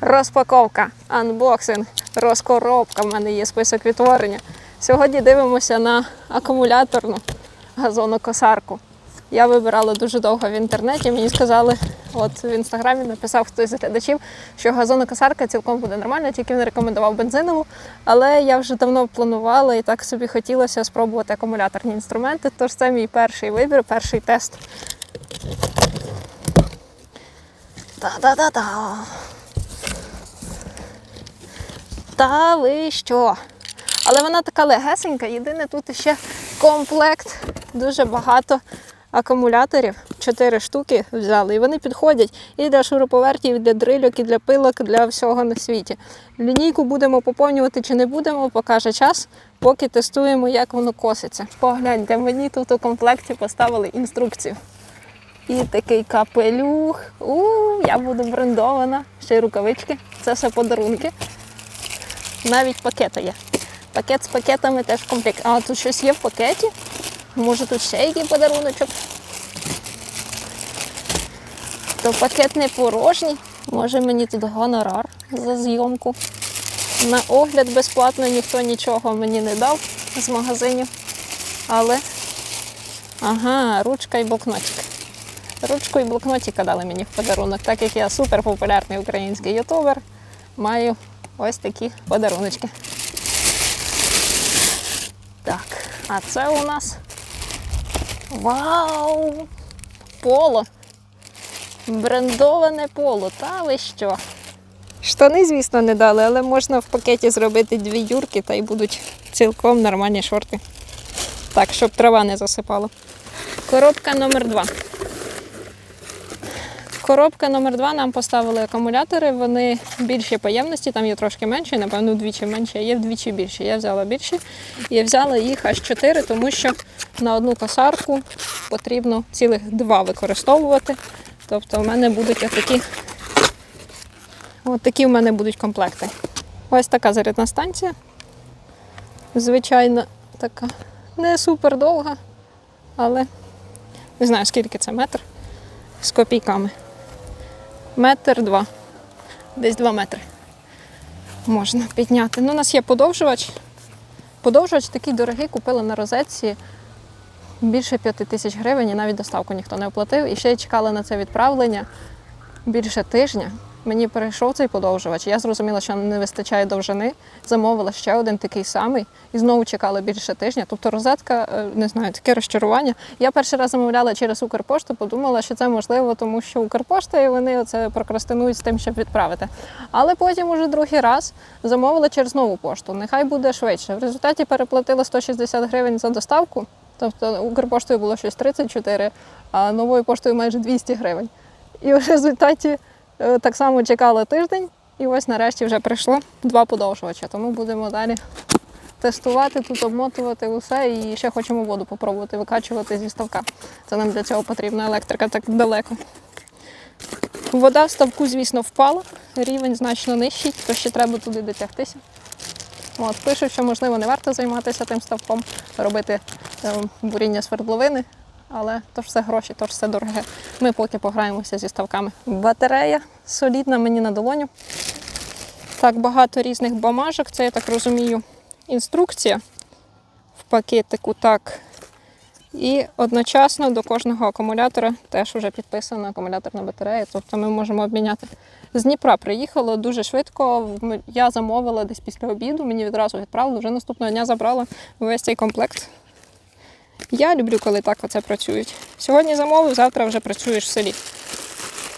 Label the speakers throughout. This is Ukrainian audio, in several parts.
Speaker 1: Розпаковка, анбоксинг, розкоробка. В мене є список відтворення. Сьогодні дивимося на акумуляторну газонокосарку. Я вибирала дуже довго в інтернеті. Мені сказали, от в інстаграмі написав хтось з глядачів, що газонокосарка цілком буде нормальна, тільки він рекомендував бензинову. Але я вже давно планувала і так собі хотілося спробувати акумуляторні інструменти. Тож це мій перший вибір, перший тест. Та-да-да-да. Та ви що? Але вона така легесенька. Єдине тут ще комплект, дуже багато акумуляторів. Чотири штуки взяли. І вони підходять і для шуруповертів, і для дрильок, і для пилок, для всього на світі. Лінійку будемо поповнювати чи не будемо, покаже час, поки тестуємо, як воно коситься. Погляньте, мені тут у комплекті поставили інструкцію. І такий капелюх. У, я буду брендована. Ще й рукавички. Це все подарунки. Навіть пакети є. Пакет з пакетами теж в комплекті. А тут щось є в пакеті. Може тут ще який подаруночок. То пакет не порожній. Може мені тут гонорар за зйомку. На огляд безплатно ніхто нічого мені не дав з магазинів. Але ага, ручка і блокнотик. Ручку і блокнотика дали мені в подарунок, так як я супер популярний український ютубер, маю ось такі подаруночки. Так, а це у нас вау! Поло. Брендоване поло. Та ви що? Штани, звісно, не дали, але можна в пакеті зробити дві юрки та й будуть цілком нормальні шорти. Так, щоб трава не засипала. Коробка номер два. Коробка номер 2 нам поставили акумулятори. Вони більші по ємності, там є трошки менші, напевно, вдвічі менші, а є вдвічі більші. Я взяла більші. І взяла їх аж 4, тому що на одну косарку потрібно цілих два використовувати. Тобто в мене будуть отакі, от такі в мене будуть комплекти. Ось така зарядна станція. Звичайно, така не супер довга, але не знаю скільки це метр з копійками. Метр два. Десь два метри. Можна підняти. Ну, у нас є подовжувач. Подовжувач такий дорогий, купила на розетці більше п'яти тисяч гривень і навіть доставку ніхто не оплатив. І ще я чекала на це відправлення більше тижня. Мені перейшов цей подовжувач. Я зрозуміла, що не вистачає довжини. Замовила ще один такий самий і знову чекала більше тижня. Тобто розетка, е, не знаю, таке розчарування. Я перший раз замовляла через Укрпошту, подумала, що це можливо, тому що Укрпошта і вони оце прокрастинують з тим, щоб відправити. Але потім уже другий раз замовила через нову пошту. Нехай буде швидше. В результаті переплатила 160 гривень за доставку. Тобто Укрпоштою було щось 34, а новою поштою майже 200 гривень. І в результаті так само чекала тиждень, і ось нарешті вже прийшло два подовжувача. Тому будемо далі тестувати, тут обмотувати усе і ще хочемо воду попробувати викачувати зі ставка. Це нам для цього потрібна електрика так далеко. Вода в ставку, звісно, впала, рівень значно нижчий, то ще треба туди дотягтися. От, пишуть, що можливо не варто займатися тим ставком, робити е, буріння свердловини, але то ж все гроші, то ж все дороге. Ми поки пограємося зі ставками. Батарея солідна мені на долоню. Так, багато різних бумажок, це я так розумію, інструкція в пакетику. Так. І одночасно до кожного акумулятора теж вже підписана акумуляторна батарея, тобто ми можемо обміняти. З Дніпра приїхало дуже швидко. Я замовила десь після обіду, мені відразу відправили, вже наступного дня забрала весь цей комплект. Я люблю, коли так оце працюють. Сьогодні замовив, завтра вже працюєш в селі.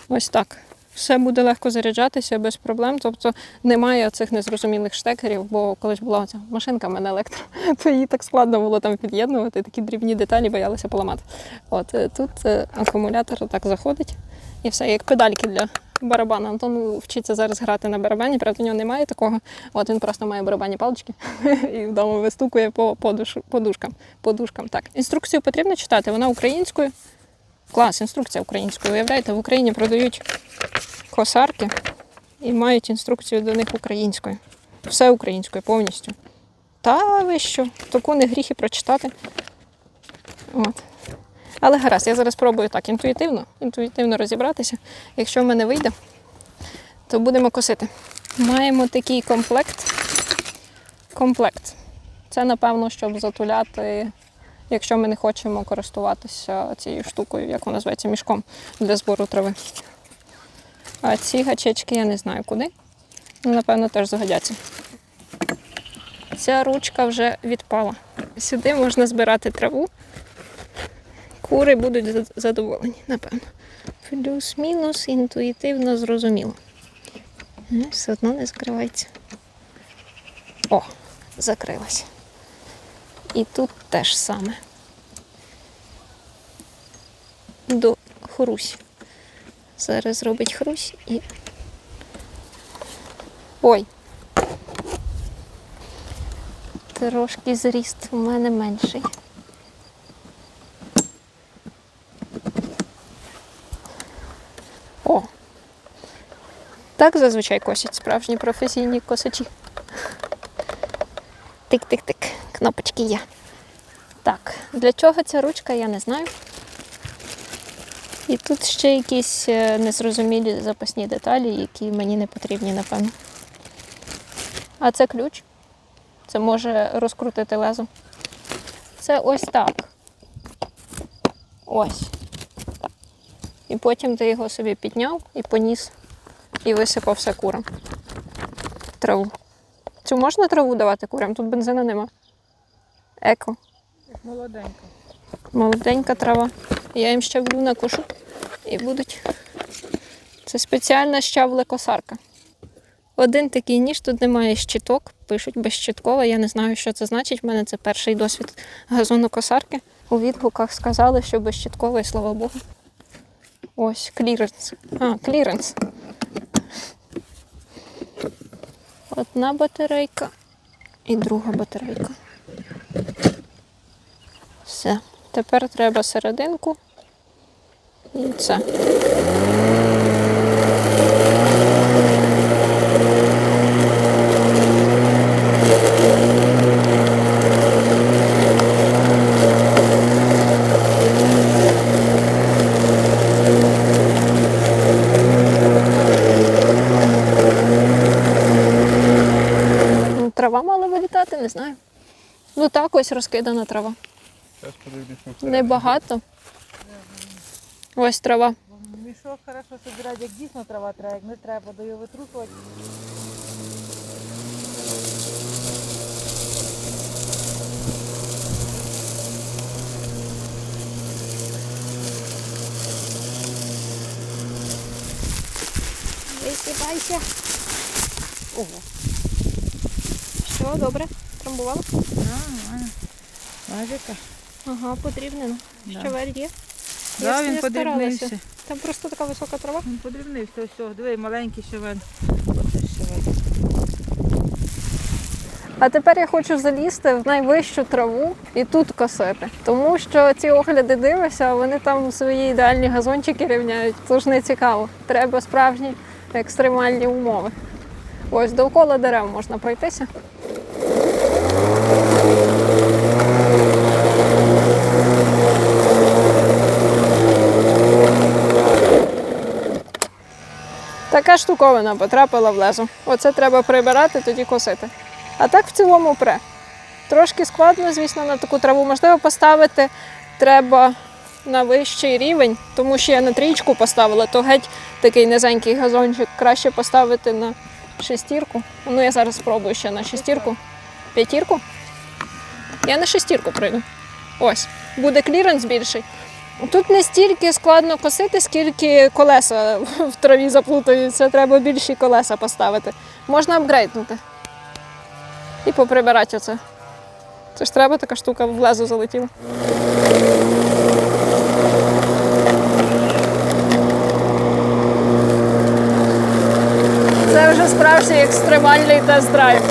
Speaker 1: Ось так. Все буде легко заряджатися без проблем. Тобто немає цих незрозумілих штекерів, бо колись була ця машинка в мене електро, то її так складно було там під'єднувати, такі дрібні деталі боялися поламати. От е, тут е, акумулятор так заходить і все, як педальки для барабану. Антон вчиться зараз грати на барабані, правда, у нього немає такого. От він просто має барабанні палички і вдома вистукує по подуш, подушкам. подушкам. Так. Інструкцію потрібно читати, вона українською. Клас, інструкція українською. Уявляєте, в Україні продають косарки і мають інструкцію до них українською. Все українською повністю. Та ви що? Таку не гріх і прочитати. От. Але гаразд, я зараз спробую так інтуїтивно, інтуїтивно розібратися. Якщо в мене вийде, то будемо косити. Маємо такий комплект. Комплект. Це, напевно, щоб затуляти, якщо ми не хочемо користуватися цією штукою, як вона називається, мішком для збору трави. А ці гачечки я не знаю куди. Ну, напевно, теж згодяться. Ця ручка вже відпала. Сюди можна збирати траву. Кури будуть задоволені, напевно. Плюс-мінус інтуїтивно зрозуміло. Ну, Все одно не закривається. О, закрилася. І тут теж саме. До хрусі. Зараз зробить хрусь і. Ой. Трошки зріст у мене менший. О! Так зазвичай косять справжні професійні косачі. Тик-тик-тик, кнопочки є. Так, для чого ця ручка, я не знаю. І тут ще якісь е, незрозумілі запасні деталі, які мені не потрібні, напевно. А це ключ. Це може розкрутити лезо. Це ось так. Ось. І потім ти його собі підняв і поніс, і висипав все курам. Траву. Цю можна траву давати курям? Тут бензину нема. Еко.
Speaker 2: Молоденька.
Speaker 1: Молоденька трава. Я їм щавлю накушу і будуть. Це спеціальна щавлекосарка. Один такий ніж, тут немає щиток, пишуть безщиткова. Я не знаю, що це значить. У мене це перший досвід газонокосарки. У відгуках сказали, що безщиткова, і слава Богу. Ось, кліренс. А, кліренс. Одна батарейка і друга батарейка. Все. Тепер треба серединку. І це. Ну, Трава мала вилітати, не знаю. Ну так ось розкидана трава.
Speaker 3: Зараз подивлюсь.
Speaker 1: Небагато. Ось трава.
Speaker 2: Мішок хорошо собирати, як дійсно трава треба, як не треба, до його витрусувати.
Speaker 1: Висипайся. Ого. Що, добре? Трамбувала?
Speaker 2: Нормально.
Speaker 1: Ага, подрібнено.
Speaker 2: Да.
Speaker 1: Щавель є.
Speaker 2: Да, він подрібнився.
Speaker 1: Там просто така висока трава.
Speaker 2: Він подрібнився, все, диви, маленький щавель.
Speaker 1: А тепер я хочу залізти в найвищу траву і тут косити. Тому що ці огляди дивишся, вони там свої ідеальні газончики рівняють. Тож не цікаво. Треба справжні екстремальні умови. Ось довкола дерев можна пройтися. Така штуковина потрапила в лезо. Оце треба прибирати, тоді косити. А так в цілому пре. Трошки складно, звісно, на таку траву. Можливо, поставити треба на вищий рівень, тому що я на трічку поставила, то геть такий низенький газончик. Краще поставити на шестірку. Ну, я зараз спробую ще на шестірку. П'ятірку. Я на шестірку прийду. Ось. Буде кліренс більший. Тут не стільки складно косити, скільки колеса в траві заплутаються. Треба більші колеса поставити. Можна апгрейднути. І поприбирати оце. Це ж треба така штука в лезо залетіла. Це вже справжній екстремальний тест-драйв.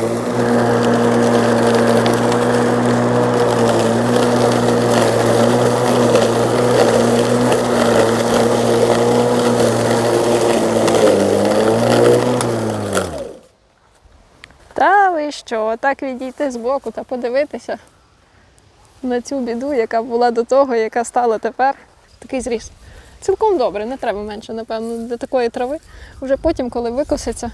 Speaker 1: Та ви що, так відійти збоку та подивитися на цю біду, яка була до того, яка стала тепер. Такий зріс. цілком добре, не треба менше, напевно, для такої трави. Вже потім, коли викоситься.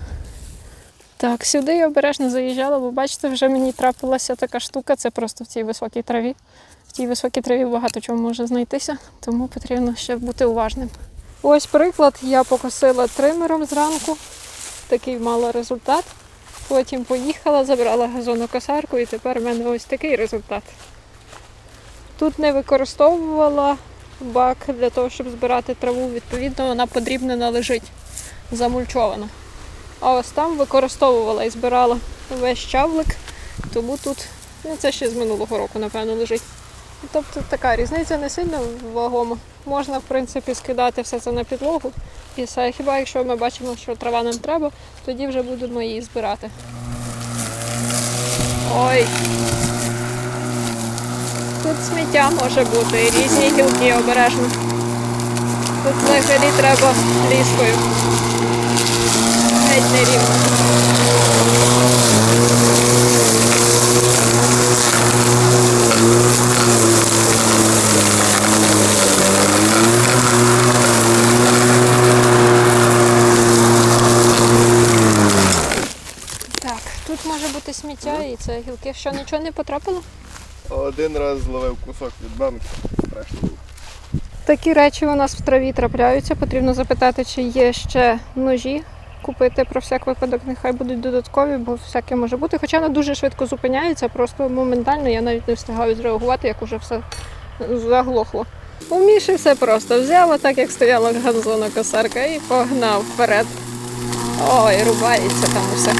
Speaker 1: Так, сюди я обережно заїжджала, бо бачите, вже мені трапилася така штука, це просто в цій високій траві. В цій високій траві багато чого може знайтися, тому потрібно ще бути уважним. Ось приклад, я покосила тримером зранку, такий мала результат. Потім поїхала, забрала газонокосарку і тепер в мене ось такий результат. Тут не використовувала бак для того, щоб збирати траву, відповідно, вона подрібнена лежить, замульчована. А ось там використовувала і збирала весь чавлик, тому тут ну, це ще з минулого року, напевно, лежить. Тобто така різниця не сильно вагома. Можна, в принципі, скидати все це на підлогу. І все. Хіба якщо ми бачимо, що трава нам треба, тоді вже будемо її збирати. Ой. Тут сміття може бути, і різні гілки обережно. Тут взагалі треба ліскою. Геть не рівно. Гілки. Що нічого не потрапило?
Speaker 3: Один раз зловив кусок від банки, страшно було.
Speaker 1: Такі речі у нас в траві трапляються. Потрібно запитати, чи є ще ножі. Купити про всяк випадок, нехай будуть додаткові, бо всяке може бути. Хоча вона дуже швидко зупиняється, просто моментально я навіть не встигаю зреагувати, як уже все заглохло. У Міші все просто взяла, так як стояла газона косарка, і погнав вперед. Ой, рубається там усе.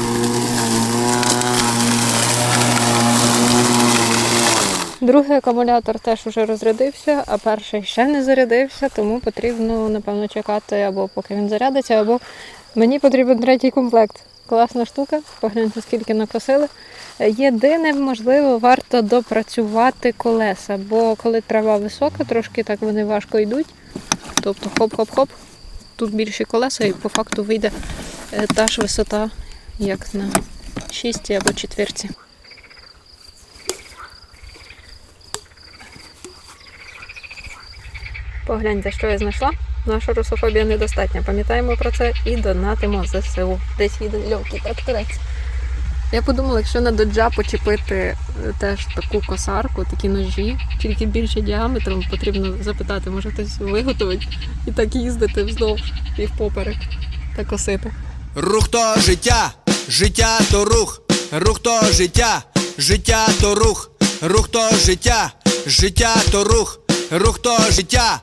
Speaker 1: Другий акумулятор теж уже розрядився, а перший ще не зарядився, тому потрібно, напевно, чекати або поки він зарядиться, або мені потрібен третій комплект. Класна штука, погляньте, скільки накосили. Єдине, можливо, варто допрацювати колеса, бо коли трава висока, трошки так вони важко йдуть. Тобто хоп-хоп-хоп, тут більші колеса і по факту вийде е, та ж висота, як на шісті або четвірці. Погляньте, що я знайшла. Наша русофобія недостатня. Пам'ятаємо про це і донатимо ЗСУ. Десь їде легкий тракторець. Я подумала, якщо на доджа почепити е, теж таку косарку, такі ножі, тільки більше діаметром, потрібно запитати, може хтось виготовить і так їздити вздовж і впоперек та косити.
Speaker 4: Рух то життя, життя то рух, рух то життя, життя то рух, рух то життя, життя то рух, рух то життя,